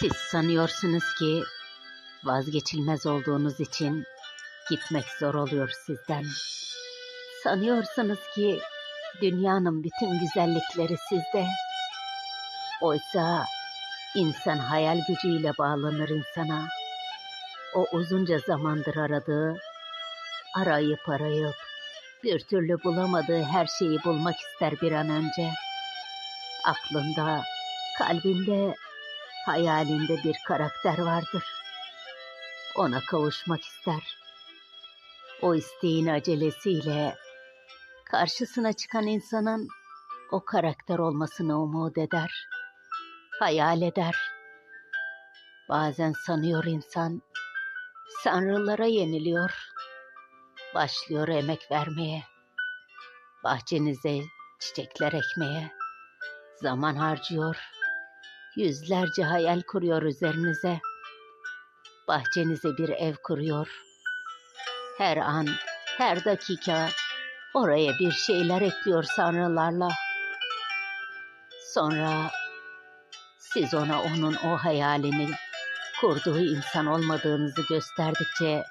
Siz sanıyorsunuz ki vazgeçilmez olduğunuz için gitmek zor oluyor sizden. Sanıyorsunuz ki dünyanın bütün güzellikleri sizde. Oysa insan hayal gücüyle bağlanır insana. O uzunca zamandır aradığı, arayıp arayıp bir türlü bulamadığı her şeyi bulmak ister bir an önce. Aklında, kalbinde, hayalinde bir karakter vardır. Ona kavuşmak ister. O isteğin acelesiyle karşısına çıkan insanın o karakter olmasını umut eder. Hayal eder. Bazen sanıyor insan, sanrılara yeniliyor. Başlıyor emek vermeye. Bahçenize çiçekler ekmeye. Zaman harcıyor. Yüzlerce hayal kuruyor üzerinize. Bahçenize bir ev kuruyor. Her an, her dakika oraya bir şeyler ekliyor sanrılarla. Sonra siz ona onun o hayalini kurduğu insan olmadığınızı gösterdikçe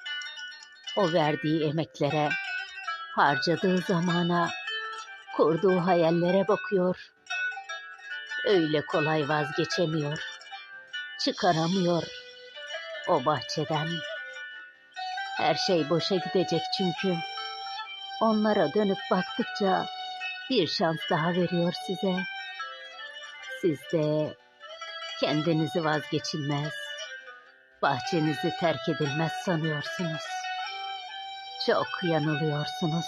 o verdiği emeklere, harcadığı zamana, kurduğu hayallere bakıyor. Öyle kolay vazgeçemiyor. Çıkaramıyor o bahçeden. Her şey boşa gidecek çünkü. Onlara dönüp baktıkça bir şans daha veriyor size. Siz de kendinizi vazgeçilmez, bahçenizi terk edilmez sanıyorsunuz. Çok yanılıyorsunuz.